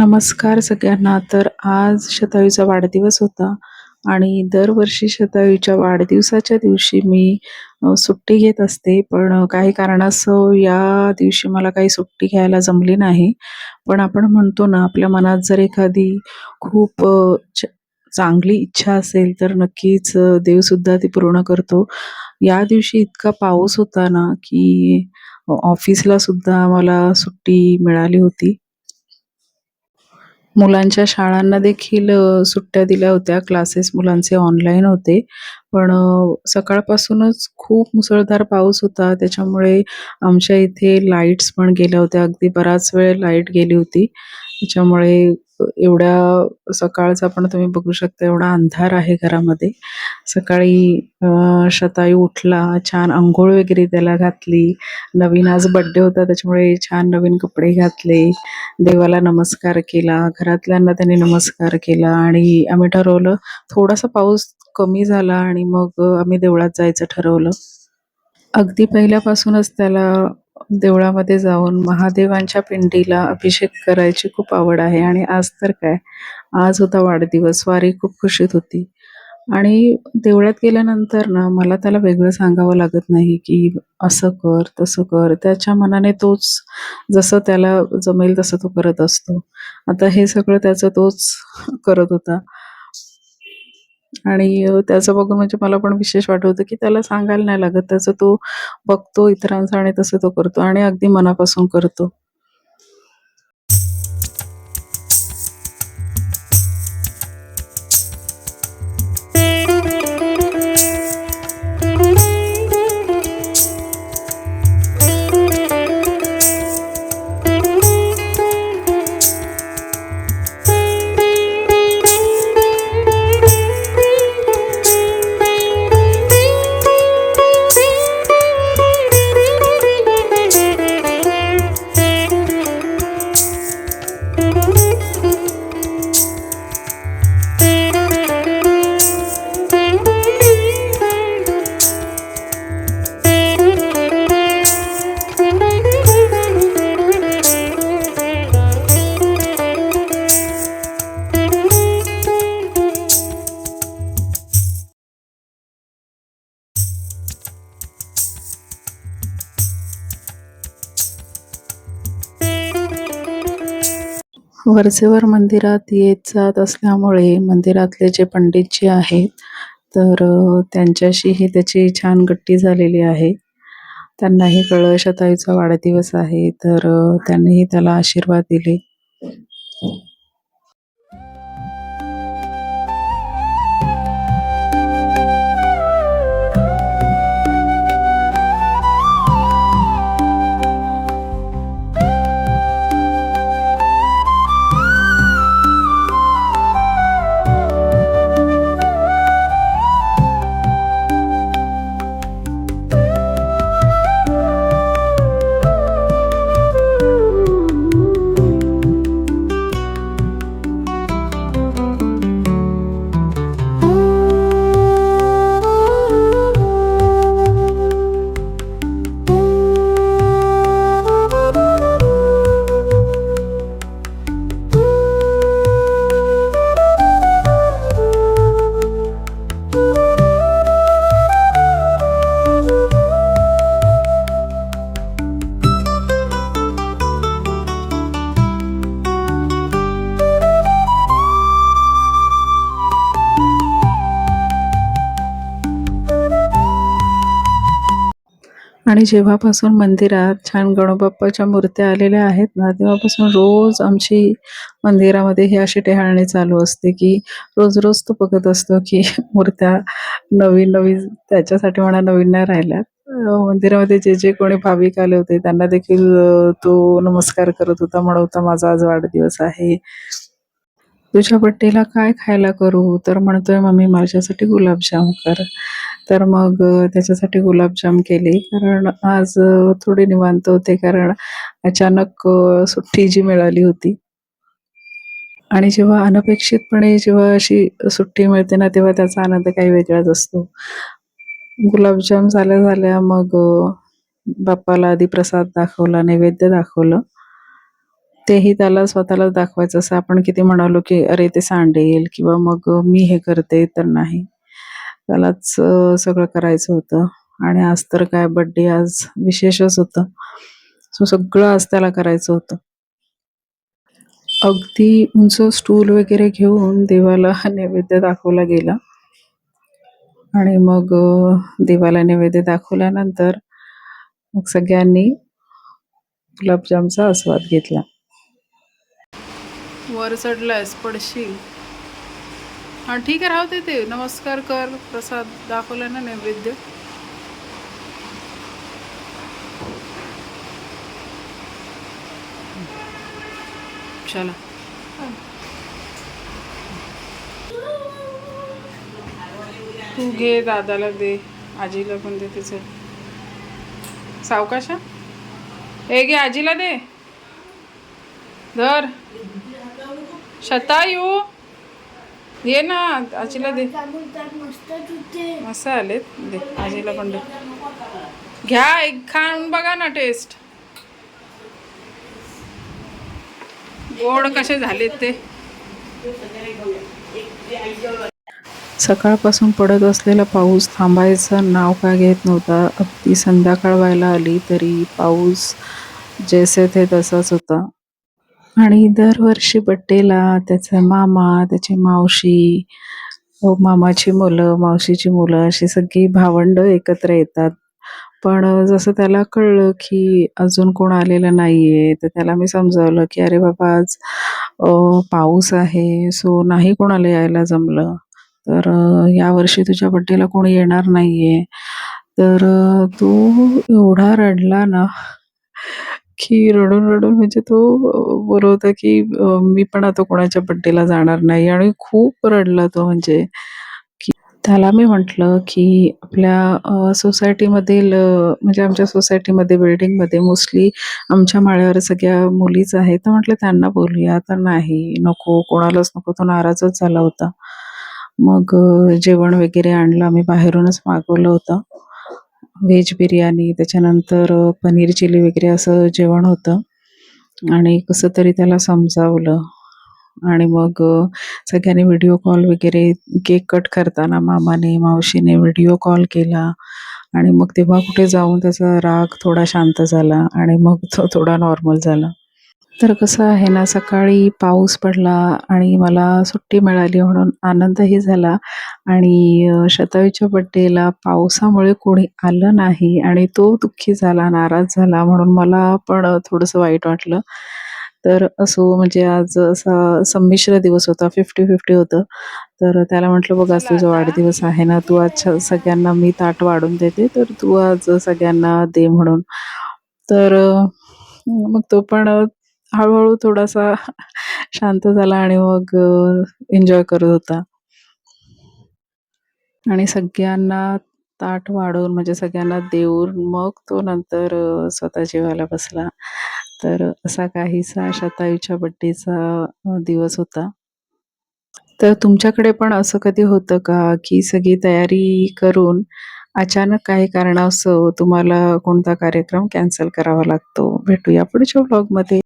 नमस्कार सगळ्यांना. तर आज शतायूचा वाढदिवस होता आणि दरवर्षी शतायूच्या वाढदिवसाच्या दिवशी मी सुट्टी घेत असते. पण काही कारणास्तव या दिवशी मला काही सुट्टी घ्यायला जमली नाही. पण आपण म्हणतो ना, आपल्या मनात जर एखादी खूप च चांगली इच्छा असेल, तर नक्कीच देवसुद्धा ती पूर्ण करतो. या दिवशी इतका पाऊस होता ना, की ऑफिसला सुद्धा मला सुट्टी मिळाली होती. मुलांच्या शाळांना देखील सुट्ट्या दिल्या होत्या. क्लासेस मुलांचे ऑनलाईन होते. पण सकाळपासूनच खूप मुसळधार पाऊस होता. त्याच्यामुळे आमच्या इथे लाईट्स पण गेल्या होत्या. अगदी बराच वेळ लाइट गेली होती. त्याच्यामुळे एवढ्या सकाळचा पण तुम्ही बघू शकता एवढा अंधार आहे घरामध्ये. सकाळी अ, शतायू उठला, छान अंघोळ वगैरे त्याला घातली. नवीन आज बर्थडे होता त्याच्यामुळे छान नवीन कपडे घातले. देवाला नमस्कार केला. घरातल्यांना त्याने नमस्कार केला आणि आम्ही ठरवलं थोडासा पाऊस कमी झाला आणि मग आम्ही देवळात जायचं ठरवलं. अगदी पहिल्यापासूनच त्याला देवळामध्ये जाऊन महादेवांच्या पिंडीला अभिषेक करायची खूप आवड आहे आणि आज तर काय, आज होता वाढदिवस. वारी खूप खुशीत होती. आणि देवळात गेल्यानंतर ना मला त्याला वेगळं सांगावं लागत नाही, की असं कर, तसं कर. त्याच्या मनाने तोच जसं त्याला जमेल तसं तो करत असतो. आता हे सगळं त्याचं तोच करत होता. आणि त्याचं बघून म्हणजे मला पण विशेष वाटत होतं, की त्याला सांगायला नाही लागत. त्याचं तो बघतो इतरांचं आणि तसं तो करतो आणि अगदी मनापासून करतो. वरचेवर मंदिरात येत जात असल्यामुळे मंदिरातले जे पंडितजी आहेत, तर त्यांच्याशीही त्याची छान गट्टी झालेली आहे. त्यांनाही कळलं वाढदिवस आहे, तर त्यांनीही त्याला आशीर्वाद दिले. आणि जेव्हापासून मंदिरात छान गणोबाप्पाच्या मूर्त्या आलेल्या आहेत ना, तेव्हापासून रोज आमची मंदिरामध्ये ही अशी टेहाळणी चालू असते, की रोज-रोज तो बघत असतो, की मूर्त्या नवीन-नवीन त्याच्यासाठी म्हणा नवीन नाही राहिल्यात. मंदिरामध्ये जे, जे कोणी भाविक आले होते त्यांना देखील तो नमस्कार करत होता, म्हणवता होता, "माझा आज वाढदिवस आहे. तुझ्या पट्टीला काय खायला करू?" तर म्हणतोय, "मम्मी माझ्यासाठी गुलाबजाम कर." तर मग त्याच्यासाठी गुलाबजाम केले. कारण आज थोडे निवांत होते कारण अचानक सुट्टी जी मिळाली होती. आणि जेव्हा अनपेक्षितपणे जेव्हा अशी सुट्टी मिळते ना, तेव्हा त्याचा आनंद काही वेगळाच असतो. गुलाबजाम झाल्या-झाल्या मग बाप्पाला आधी प्रसाद दाखवला, नैवेद्य दाखवलं. तेही त्याला स्वतःलाच दाखवायचं असं आपण किती म्हणालो की अरे ते सांडेल किंवा मग मी हे करते तर नाही त्यालाच सगळं करायचं होतं. आणि आज तर काय बर्थडे आज विशेषच होतं. सो सगळं आज त्याला करायचं होतं. अगदी उंच स्टूल वगैरे घेऊन देवाला नैवेद्य दाखवला गेला. आणि मग देवाला नैवेद्य दाखवल्यानंतर मग सगळ्यांनी गुलाबजामचा आस्वाद घेतला. वर चढलायस पडशील. हां ठीक आहे राहू ते. नमस्कार कर प्रसाद दाखवला ना नैवेद्य. चला. तू घे दादाला दे आजीला पण दे तिचं. सावकाशा हे? घे आजीला दे. धर. शता येऊ ये ना आजीला दे. मस्त आलेत. दे आजीला पण दे. घ्या एक खाऊन बघा ना टेस्ट गोड कसे झालेत ते. सकाळपासून पडत असलेला पाऊस थांबायचं नाव का घेत नव्हता. अगदी संध्याकाळ व्हायला आली तरी पाऊस जैसे थे तसाच होता. आणि दरवर्षी बड्डेला त्याचा मामा त्याची मावशी व मामाची मुलं मावशीची मुलं अशी सगळी भावंड एकत्र येतात. पण जसं त्याला कळलं की अजून कोण आलेलं नाहीये तर त्याला मी समजावलं की अरे बाबा आज पाऊस आहे सो नाही कोणाला यायला जमलं. तर यावर्षी तुझ्या बड्डेला कोणी येणार नाहीये. तर तू तो एवढा रडला ना की रडून रडून म्हणजे तो अ, होता की मी पण आता कोणाच्या बड्डेला जाणार नाही. आणि खूप रडला तो म्हणजे की त्याला मी म्हटलं की आपल्या सोसायटीमधील म्हणजे आमच्या सोसायटीमध्ये बिल्डिंगमध्ये मोस्टली आमच्या माळ्यावर सगळ्या मुलीच आहेत. तर म्हटलं त्यांना बोलूया. तर नाही नको कोणालाच नको. तो नाराजच झाला होता. मग जेवण वगैरे आणलं. आम्ही बाहेरूनच मागवलं होतं. व्हेज बिर्याणी त्याच्यानंतर पनीर चिली वगैरे असं जेवण होतं. आणि कसं तरी त्याला समजावलं. आणि मग सगळ्यांनी व्हिडिओ कॉल वगैरे केक कट करताना मामाने मावशीने व्हिडिओ कॉल केला. आणि मग तेव्हा कुठे जाऊन त्याचा राग थोडा शांत झाला. आणि मग तो थोडा नॉर्मल झाला. तर कसं आहे ना सकाळी पाऊस पडला आणि मला सुट्टी मिळाली म्हणून आनंदही झाला. आणि अ, शतायूच्या बड्डेला पावसामुळे कोणी आलं नाही आणि तो दुःखी झाला नाराज झाला म्हणून मला पण थोडंसं वाईट वाटलं. तर असो म्हणजे आज असा संमिश्र दिवस होता फिफ्टी फिफ्टी होतं. तर त्याला म्हटलं बघ आज तुझा वाढदिवस आहे ना तू आज सगळ्यांना मी ताट वाढून देते तर तू आज सगळ्यांना दे म्हणून. तर मग तो पण हळूहळू थोडासा शांत झाला आणि मग एन्जॉय करत होता आणि सगळ्यांना ताट वाढवून म्हणजे सगळ्यांना देऊन मग तो नंतर स्वतः जेवायला बसला. तर असा काहीसा शताईच्या बड्डेचा दिवस होता. तर तुमच्याकडे पण असं कधी होतं का, की सगळी तयारी करून अचानक काही कारणास्तव तुम्हाला कोणता कार्यक्रम कॅन्सल करावा लागतो? भेटूया पुढच्या ब्लॉगमध्ये